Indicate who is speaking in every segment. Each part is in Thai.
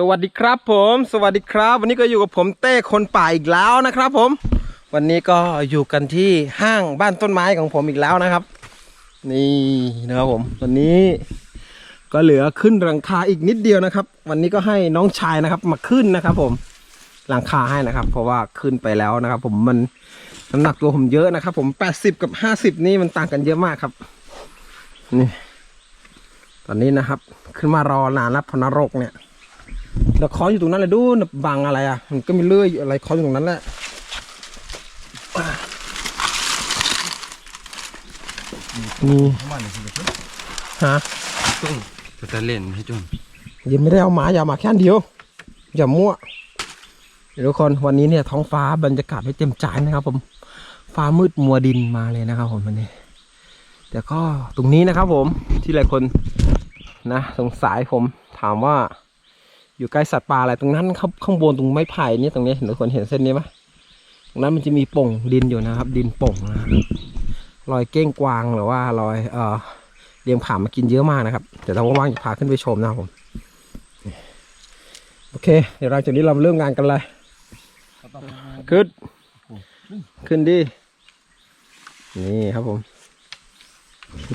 Speaker 1: สวัสดีครับผม สวัสดีครับ วันนี้ก็อยู่กับผมเต้คนป่าอีกแล้วนะครับ ผม วันนี้ก็อยู่กันที่ห้างบ้านต้นไม้ของผมอีกแล้วนะครับ นี่นะครับผม วันนี้ก็เหลือขึ้นหลังคาอีกนิดเดียวนะครับ วันนี้ก็ให้น้องชายนะครับ มาขึ้นนะครับ ผมหลังคาให้นะครับ เพราะว่าขึ้นไปแล้วนะครับ ผมมันน้ำหนักตัวผมเยอะนะครับ ผม80กับ50นี่มันต่างกันเยอะมากครับนี่ตอนนี้นะครับ ขึ้นมารอนานแล้วพนรกเนี่ย แล้วคออยู่ตรงนั้นเลยดูนะบังอะไรอะ มันก็มีเลื่อยอะไรคออยู่ตรงนั้นแหละนี่
Speaker 2: มันสิเด้อ
Speaker 1: ฮะ
Speaker 2: ต้องจะเล่นให้จน
Speaker 1: ยังไม่ได้เอาหมาอย่ามาแค่อันเดียว อย่ามั่วเดี๋ยวทุกคนวันนี้เนี่ยท้องฟ้าบรรยากาศไม่เต็มใจนะครับ ผมฟ้ามืดมัวดินมาเลยนะครับผมวันนี้แต่ก็ตรงนี้นะครับผมที่หลายคนนะสงสัยผมถามว่า อยู่ใกล้สัตว์ป่าอะไรตรงนั้นครับข้างบนตรงไม้ไผ่เนี่ยตรงนี้เห็นทุกคนเห็นเส้นนี้ไหมตรงนั้นมันจะมีป่งดินอยู่นะครับ ดินป่งนะรอยเก้งกวางหรือว่ารอยเอ่อเลี้ยมขามากินเยอะมากนะครับเดี๋ยวเราว่างๆจะพาขึ้นไปชมนะครับผมโอเค เดี๋ยวหลังจากนี้เราเริ่มงานกันเลยขึ้นขึ้นดินี่ครับผม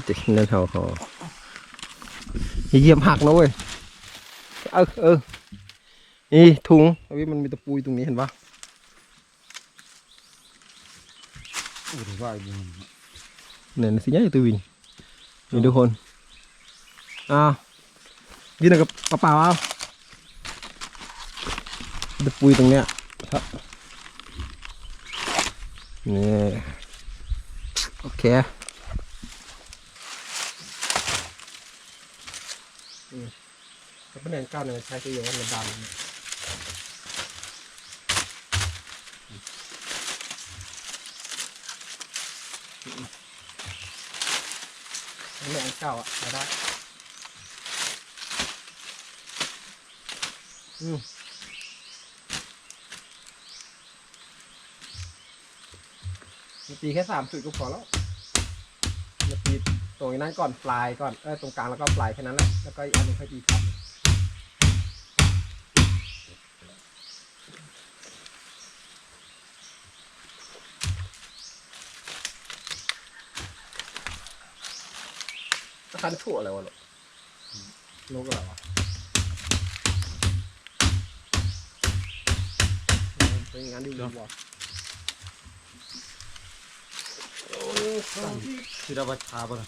Speaker 1: จะเนินเขาเขาอย่าเหยียบหักนะเว้ย เออเออนี่ถุงเอาไว้มันมีตะปูอยู่ตรงนี้เห็นปะ
Speaker 2: โอ้ยว่าอยู่
Speaker 1: เนี่ยสิเนี่ยตัววินนี่ทุกคนอ้าวยืนกับกระเป๋าเอาตะปูอยู่ตรงเนี้ยครับนี่โอเคอืม แต่เป็นแนนเก้าเนี่ยใช้ตัวอย่างระดับเนี่ยอันนี้อันเก่าอะมาได้อืมตีแค่สามจุดก็พอแล้วมาตีตรงนั้นก่อนปลายก่อน เออตรงกลางแล้วก็ปลายแค่นั้นแหละ แล้วก็อีกอันนึงค่อยตีทับ คันชั่วอะไรวะลูกลูกอะไรวะอืมเป็นงานดีวะโอ้ย
Speaker 2: สิเราบัชาบ่ล่ะ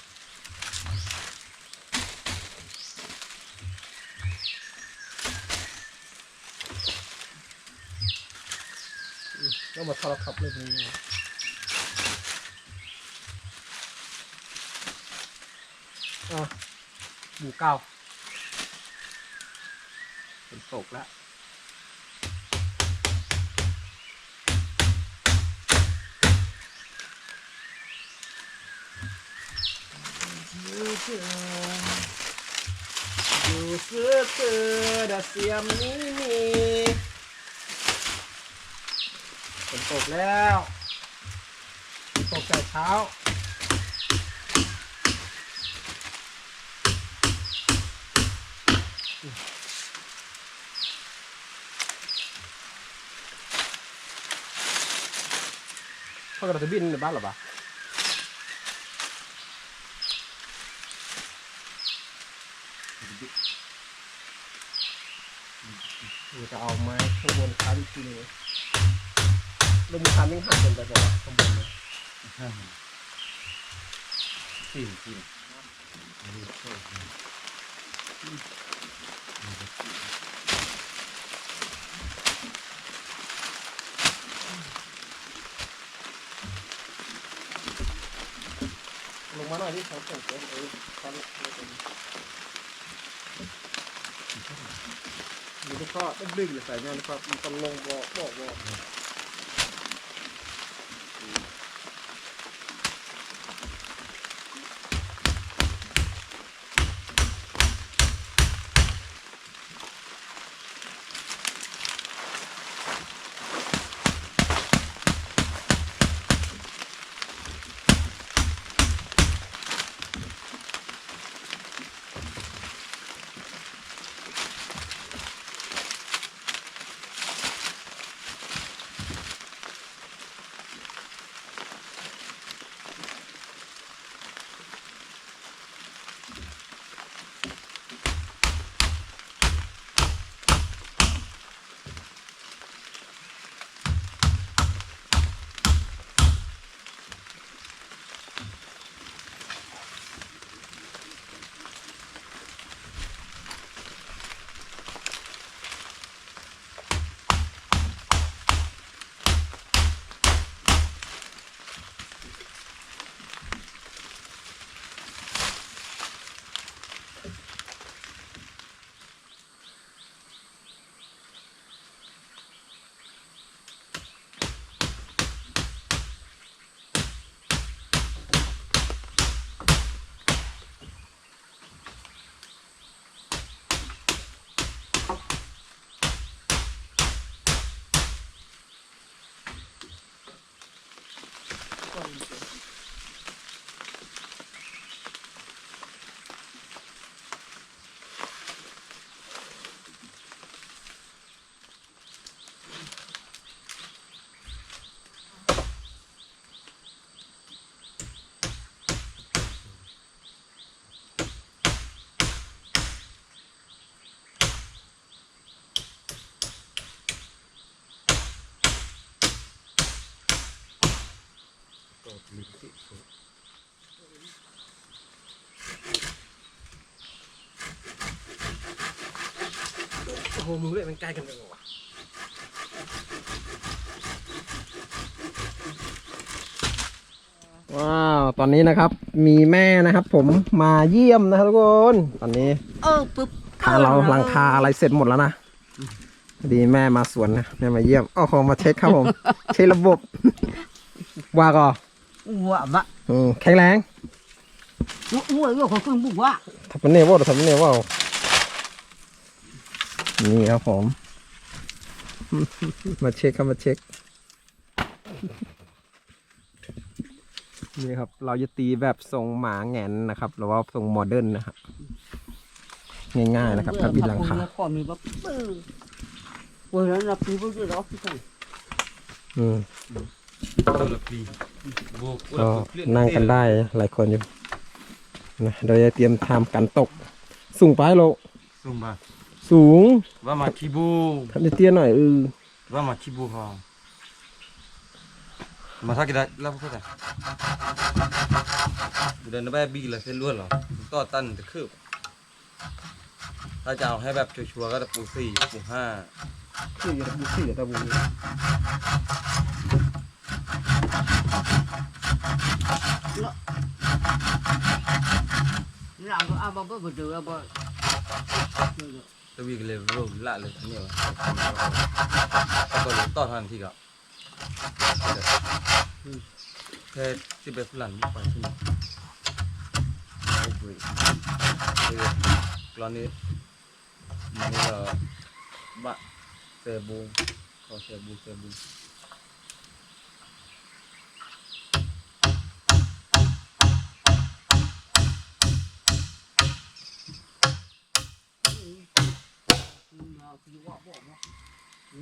Speaker 1: ต้องมาทรทับเลยตรงนี้ อะหมูเก้าฝนตกแล้วอยู่เสื้อเสื้อดาเสียมนี้มีฝนตกแล้ว ตกแต่เช้า พ่อกระจะบินในบ้านหรอปะมันจะเอาไม้ข้างบนค้ำอีกทีหนึงลมค้ำยังหักลงไปก่อนข้างบนเลย
Speaker 2: สี่สี่
Speaker 1: มาหน่อยที่เขาส่งเสริมเออค้ำมันก็ต้องดึงใส่เนี่ยนะครับมันต้องลงบอกบอกบอก
Speaker 2: ลิสิสุ
Speaker 1: โอ้โหมือเลยมันใกล้กันเลยวะว้าว ตอนนี้นะครับ มีแม่นะครับ ผมมาเยี่ยมนะครับทุกคน ตอนนี้
Speaker 3: เออปึ๊บ
Speaker 1: คาเราหลังคาอะไรเสร็จหมดแล้วนะพอดีแม่มาสวนนะแม่มาเยี่ยมอ้อขอมาเช็คครับผม เช็คระบบ ว่าก็
Speaker 3: หัวบะ
Speaker 1: อืมแข็งแรง
Speaker 3: หัวหัวหัวคนบุกว่า
Speaker 1: ทำเป็นเนว่าทำเป็นเนว่านี่ครับผม มาเช็คครับมาเช็ค นี่ครับ เราจะตีแบบทรงหมาแหงนนะครับ หรือว่าทรงโมเดิร์นนะครับ ง่ายๆนะครับกับบินหลังคา
Speaker 3: ขอมีแบบเออวันนั้นเราปีบุกอยู่รอบที่ไหน
Speaker 1: อืม
Speaker 2: ตัวละปีโบ ก
Speaker 1: ก็นั่งกันได้หลายคนอยู่นะเราจะเตรียมทำกันตก สูงไปโล
Speaker 2: ซุ่มมา
Speaker 1: สูง
Speaker 2: ว่ามาคิบู
Speaker 1: ทำเตี้ยๆหน่อยเออ
Speaker 2: ว่ามาคิบูค่ะมาทักกันแล้วก็ได้เดินไปบีละเส้นลวดเหรอต่อตันจะคืบถ้าจะเอาให้แบบชัวร์ๆก็จะปูสี่ปูห้า
Speaker 1: ชื่อตะบูชื่อตะบู
Speaker 3: เราก็เอาบ่บ่เจอบ่
Speaker 2: ตะวีกันเลยรูป ละเลยอันนี้วะแล้วก็ต่อทันทีก็แค่สิบเอ็ดหลันไปที่นี่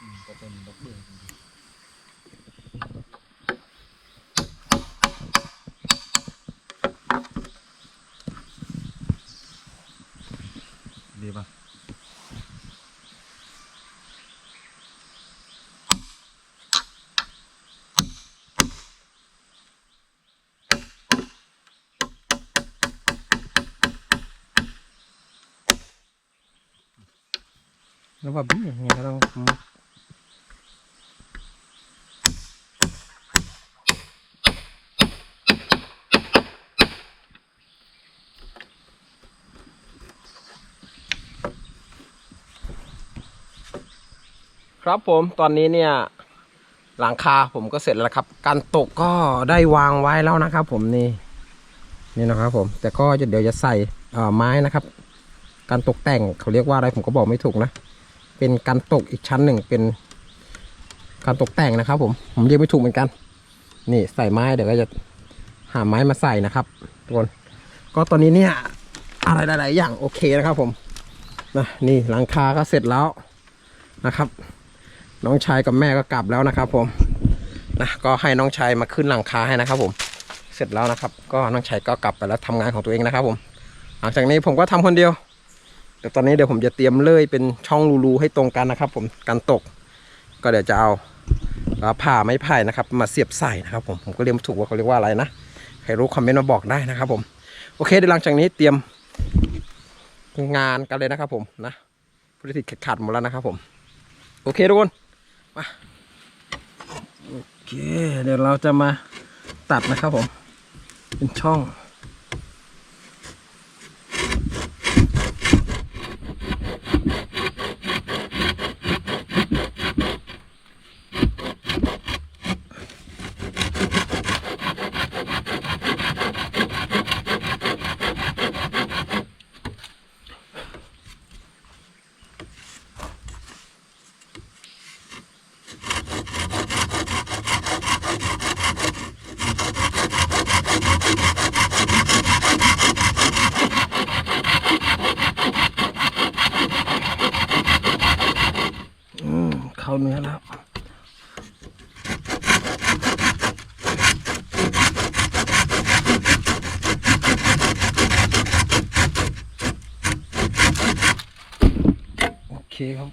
Speaker 2: เนี่
Speaker 3: ยคือคือคือ
Speaker 2: เขาหยุดเธอเซเลยเขา
Speaker 1: มาดิ
Speaker 2: เธอเลยอ้าก็
Speaker 1: อ้ายเยอะ
Speaker 2: แล้วนี่เขาเพื่อตีพาดกันมาบ้านแล้วปะพวก
Speaker 3: ยังมีบ้านยังยังปื้อแล้วพายไปเลยบูดิ
Speaker 2: ก็เป็นดอกเบี้ยดีป่ะ
Speaker 1: แล้วแบบนี้ไงก็ต้อง ครับผมตอนนี้เนี่ยหลังคาผมก็เสร็จแล้วครับ การตกก็ได้วางไว้แล้วนะครับ ผมนี่นี่นะครับผมแต่ก็จะเดี๋ยวจะใส่ไม้นะครับ การตกแต่งเขาเรียกว่าอะไรผมก็บอกไม่ถูกนะ เป็นการตกอีกชั้นหนึ่งเป็นการตกแต่งนะครับ ผมผมเรียกไม่ถูกเหมือนกัน นี่ใส่ไม้เดี๋ยวก็จะหาไม้มาใส่นะครับทุกคนก็ตอนนี้เนี่ยอะไรหลาย ๆ อย่างโอเคนะครับผมนะนี่หลังคาก็เสร็จแล้วนะครับ น้องชายกับแม่ก็กลับแล้วนะครับ ผมนะก็ให้น้องชายมาขึ้นหลังคาให้นะครับ ผม เสร็จแล้วนะครับ ก็น้องชายก็กลับไปแล้วทำงานของตัวเองนะครับ ผม หลังจากนี้ผมก็ทำคนเดียวเดี๋ยวตอนนี้เดี๋ยวผมจะเตรียมเลื่อยเป็นช่องรูๆให้ตรงกันนะครับ ผมกันตก ก็เดี๋ยวจะเอาผ่าไม้ไผ่นะครับ มาเสียบใส่นะครับ ผมผมก็เรียกไม่ถูกว่าเขาเรียกว่าอะไรนะใครรู้คอมเมนต์มาบอกได้นะครับ ผมโอเคเดี๋ยวหลังจากนี้เตรียมงานกันเลยนะครับ ผมนะพุทธิตขาดหมดแล้วนะครับ ผม โอเคทุกคน มาโอเค เดี๋ยวเราจะมาตัดนะครับผม เป็นช่อง โเนื้อแล้ว โอ เคครับ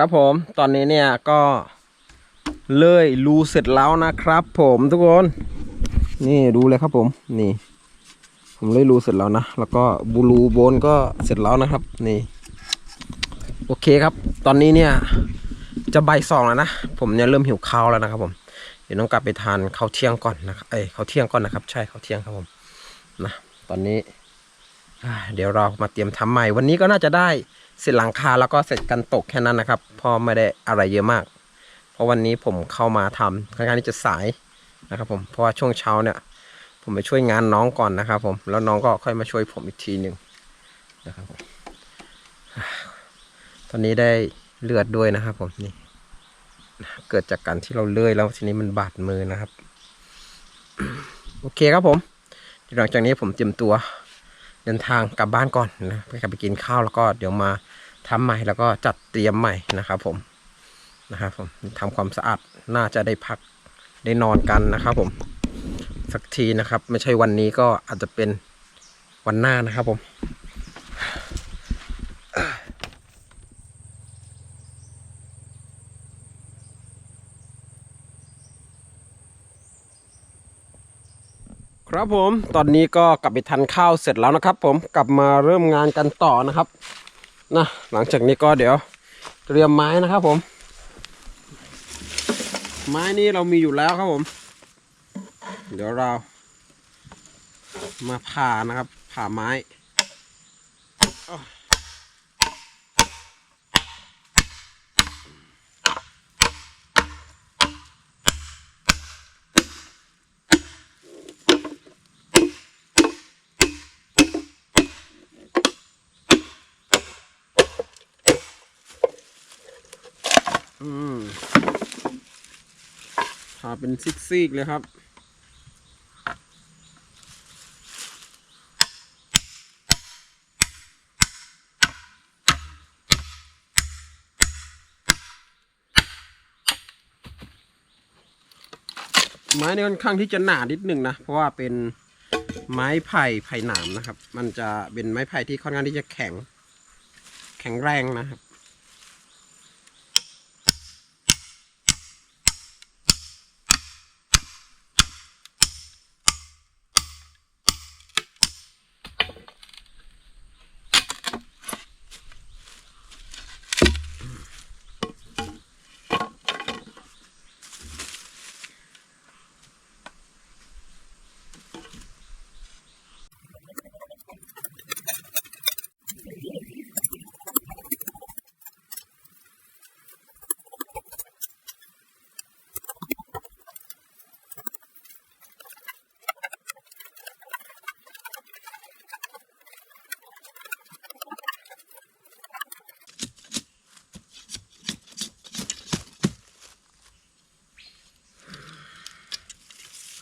Speaker 1: ครับผมตอนนี้เนี่ยก็เลยรูเสร็จแล้วนะครับ ผมทุกคน นี่ดูเลยครับผม นี่ ผมเลยรูเสร็จแล้วนะ แล้วก็บูรูโบนก็เสร็จแล้วนะครับ นี่ โอเคครับ ตอนนี้เนี่ย จะใบสองแล้วนะผมเนี่ยเริ่มหิวข้าวแล้วนะครับ ผมเดี๋ยวต้องกลับไปทานข้าวเที่ยงก่อนนะครับเอ้ยข้าวเที่ยงก่อนนะครับ ใช่ข้าวเที่ยงครับผมนะตอนนี้ เดี๋ยวเรามาเตรียมทำใหม่ วันนี้ก็น่าจะได้เสร็จหลังคาแล้วก็เสร็จกันตกแค่นั้นนะครับพอไม่ได้อะไรเยอะมาก เพราะวันนี้ผมเข้ามาทำค่อนข้างที่จะสายนะครับผมเพราะว่าช่วงเช้าเนี่ยผมไปช่วยงานน้องก่อนนะครับผมแล้วน้องก็ค่อยมาช่วยผมอีกทีหนึ่งนะครับผมตอนนี้ได้เลือดด้วยนะครับผมนี่เกิดจากการที่เราเลื่อยแล้วทีนี้มันบาดมือนะครับ โอเคครับผมหลังจากนี้ผมเตรียมตัว เดินทางกลับบ้านก่อนนะไปกลับไปกินข้าวแล้วก็เดี๋ยวมาทำใหม่แล้วก็จัดเตรียมใหม่นะครับผมนะครับผมทำความสะอาดน่าจะได้พักได้นอนกันนะครับผมสักทีนะครับ ไม่ใช่วันนี้ก็อาจจะเป็นวันหน้านะครับผม ครับผมตอนนี้ก็กลับไปทานข้าวเสร็จแล้วนะครับ ผมกลับมาเริ่มงานกันต่อนะครับนะหลังจากนี้ก็เดี๋ยวเตรียมไม้นะครับผม ไม้นี่เรามีอยู่แล้วครับผม เดี๋ยวเรามาผ่านะครับ ผ่าไม้ ผ่าเป็นซิกๆเลยครับ ไม้นี่ค่อนข้างที่จะหนานิดหนึ่งนะ เพราะว่าเป็นไม้ไผ่ไผ่หนามนะครับ มันจะเป็นไม้ไผ่ที่ค่อนข้างที่จะแข็ง แข็งแรงนะครับ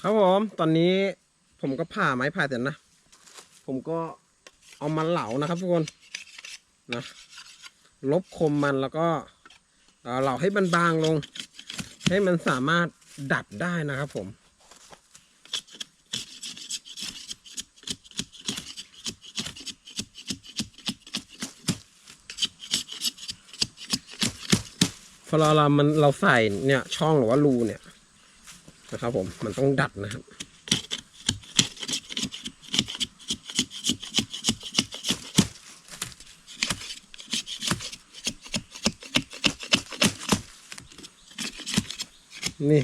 Speaker 1: ครับผมตอนนี้ผมก็ผ่าไม้ผ่าเสร็จนะ ผมก็เอามาเหลานะครับทุกคนนะลบคมมันแล้วก็เอ่อเหลาให้มันบางลง ให้มันสามารถดัดได้นะครับผมพอเราเรามันเราใส่เนี่ยช่องหรือว่ารูเนี่ย นะครับผมมันต้องดัดนะครับนี่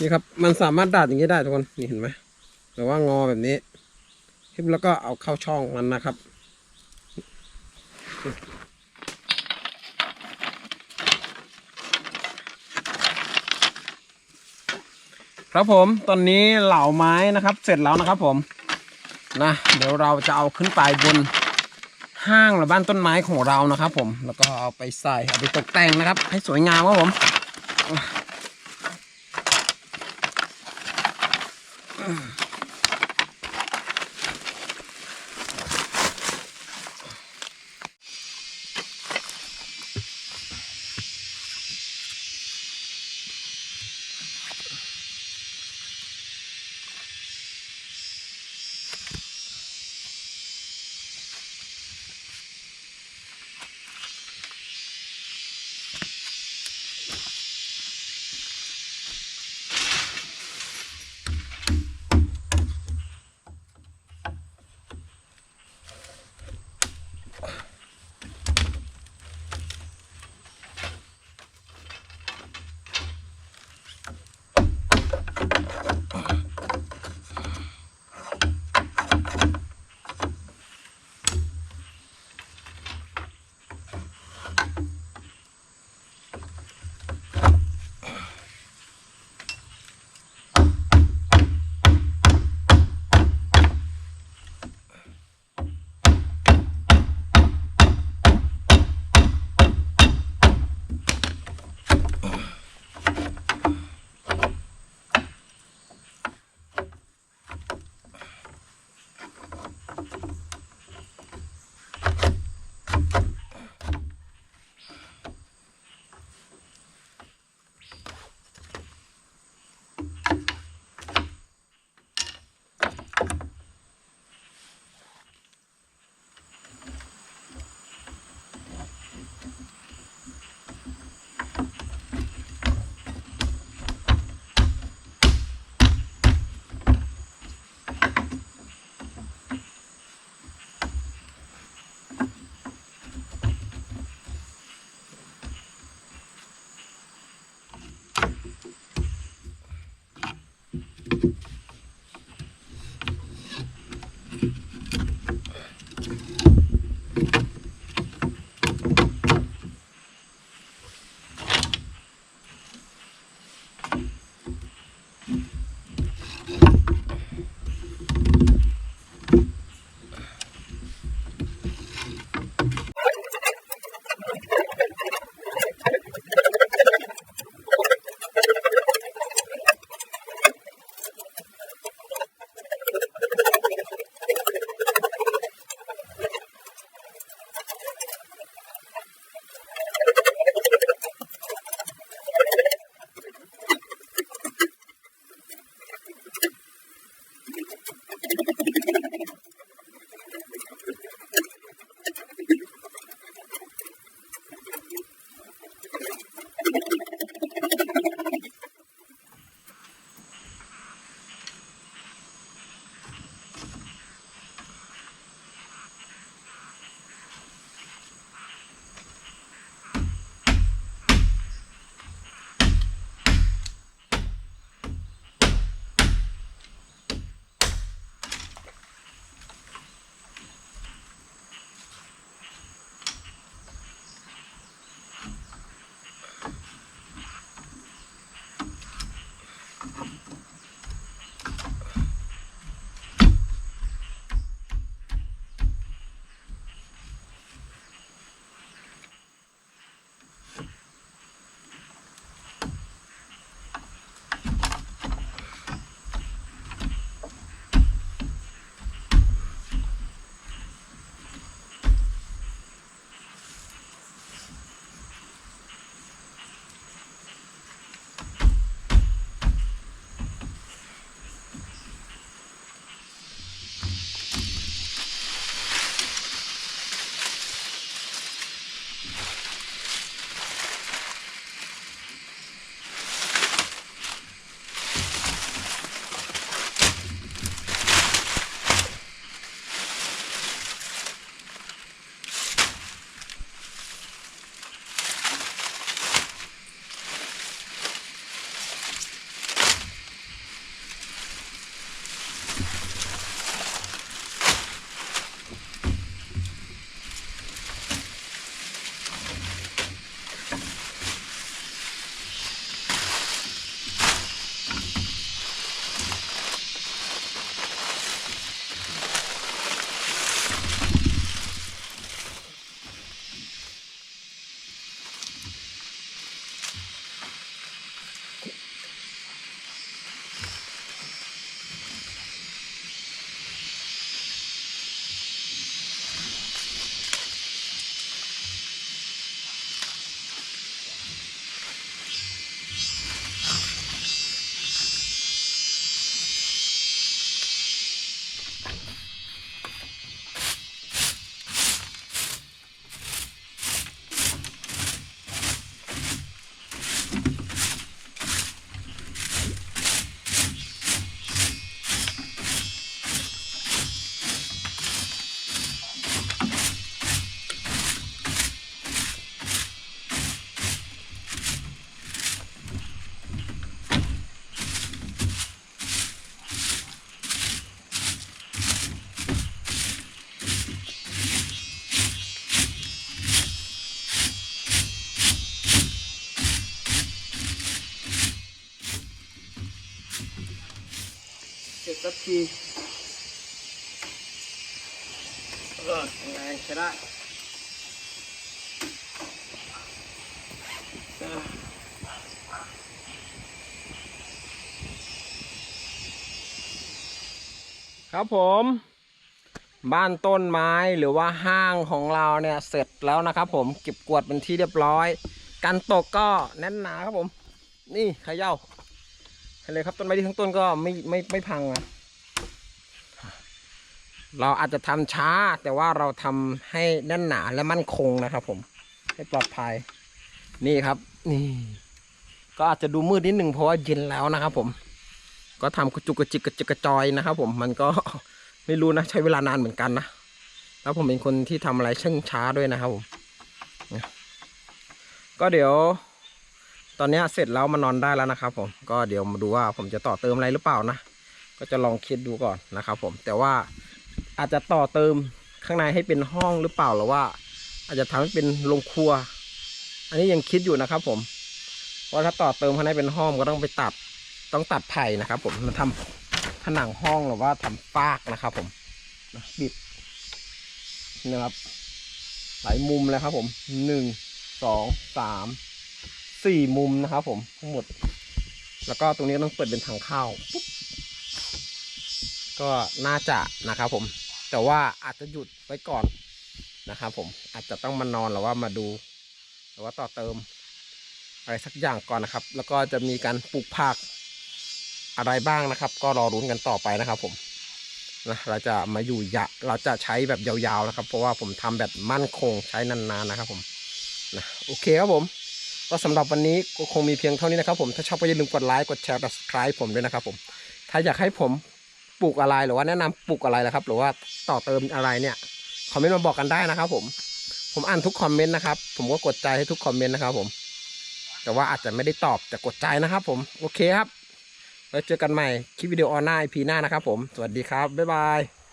Speaker 1: นี่ครับมันสามารถดัดอย่างนี้ได้ทุกคนนี่เห็นไหมหรือว่างอแบบนี้แล้วก็เอาเข้าช่องมันนะครับ ครับผมตอนนี้เหล่าไม้นะครับ เสร็จแล้วนะครับผมนะเดี๋ยวเราจะเอาขึ้นไปบนห้างหรือบ้านต้นไม้ของเรานะครับ ผมแล้วก็เอาไปใส่เอาไปตกแต่งนะครับ ให้สวยงามครับผมอม ครับผม บ้านต้นไม้หรือว่าห้างของเราเนี่ยเสร็จแล้วนะครับ ผมเก็บกวาดเป็นที่เรียบร้อย กันตกก็แน่นหนาครับผม นี่เขย่าให้เลยครับต้นไม้ที่ทั้งต้นก็ไม่ไม่ไม่พังอะเราอาจจะทำช้าแต่ว่าเราทำให้แน่นหนาและมั่นคงนะครับ ผมให้ปลอดภัย นี่ครับ นี่ ก็อาจจะดูมืดนิดหนึ่งเพราะว่าเย็นแล้วนะครับผม ก็ทำกระจุกกระจิกกระจิกกระจอยนะครับผมมันก็ไม่รู้นะใช้เวลานานเหมือนกันนะแล้วผมเป็นคนที่ทำอะไรช่างช้าด้วยนะครับผมก็เดี๋ยว ตอนนี้เสร็จแล้วมานอนได้แล้วนะครับ ผมก็เดี๋ยวมาดูว่าผมจะต่อเติมอะไรหรือเปล่านะก็จะลองคิดดูก่อนนะครับ ผมแต่ว่าอาจจะต่อเติมข้างในให้เป็นห้องหรือเปล่าหรือว่า อาจจะทำให้เป็นโรงครัว อันนี้ยังคิดอยู่นะครับ ผมเพราะถ้าต่อเติมข้างในเป็นห้องก็ต้องไปตัด ต้องตัดไผ่นะครับ ผมมาทำผนังห้องหรือว่าทำฟากนะครับ ผมบิดนะครับ หลายมุมเลยครับ ผมหนึ่งสองสามสี่มุมนะครับ ผมทั้งหมด แล้วก็ตรงนี้ต้องเปิดเป็นทางเข้าปุ๊บก็น่าจะนะครับ ผม แต่ว่าอาจจะหยุดไว้ก่อนนะครับ ผมอาจจะต้องมานอนหรือว่ามาดูหรือว่าต่อเติมอะไรสักอย่างก่อนนะครับ แล้วก็จะมีการปลูกผัก อะไรบ้างนะครับ ก็รอรุ้นกันต่อไปนะครับ ผมนะเราจะมาอยู่ยะเราจะใช้แบบยาวๆนะครับ เพราะว่าผมทำแบบมั่นคงใช้นานๆนะครับ ผมนะโอเคครับผม ก็สำหรับวันนี้ก็คงมีเพียงเท่านี้นะครับ ผมถ้าชอบก็อย่าลืมกดไลค์กดแชร์กด subscribe ผมด้วยนะครับ ผม ถ้าอยากให้ผมปลูกอะไรหรือว่าแนะนำปลูกอะไรนะครับ หรือว่าต่อเติมอะไรเนี่ยคอมเมนต์มาบอกกันได้นะครับ ผม ผมอ่านทุกคอมเมนต์นะครับ ผมก็กดใจให้ทุกคอมเมนต์นะครับ ผม แต่ว่าอาจจะไม่ได้ตอบแต่กดใจนะครับ ผมโอเคครับ แล้วเจอกันใหม่คลิปวิดีโอออนไลน์พีหน้านะครับผม สวัสดีครับ บ๊ายบาย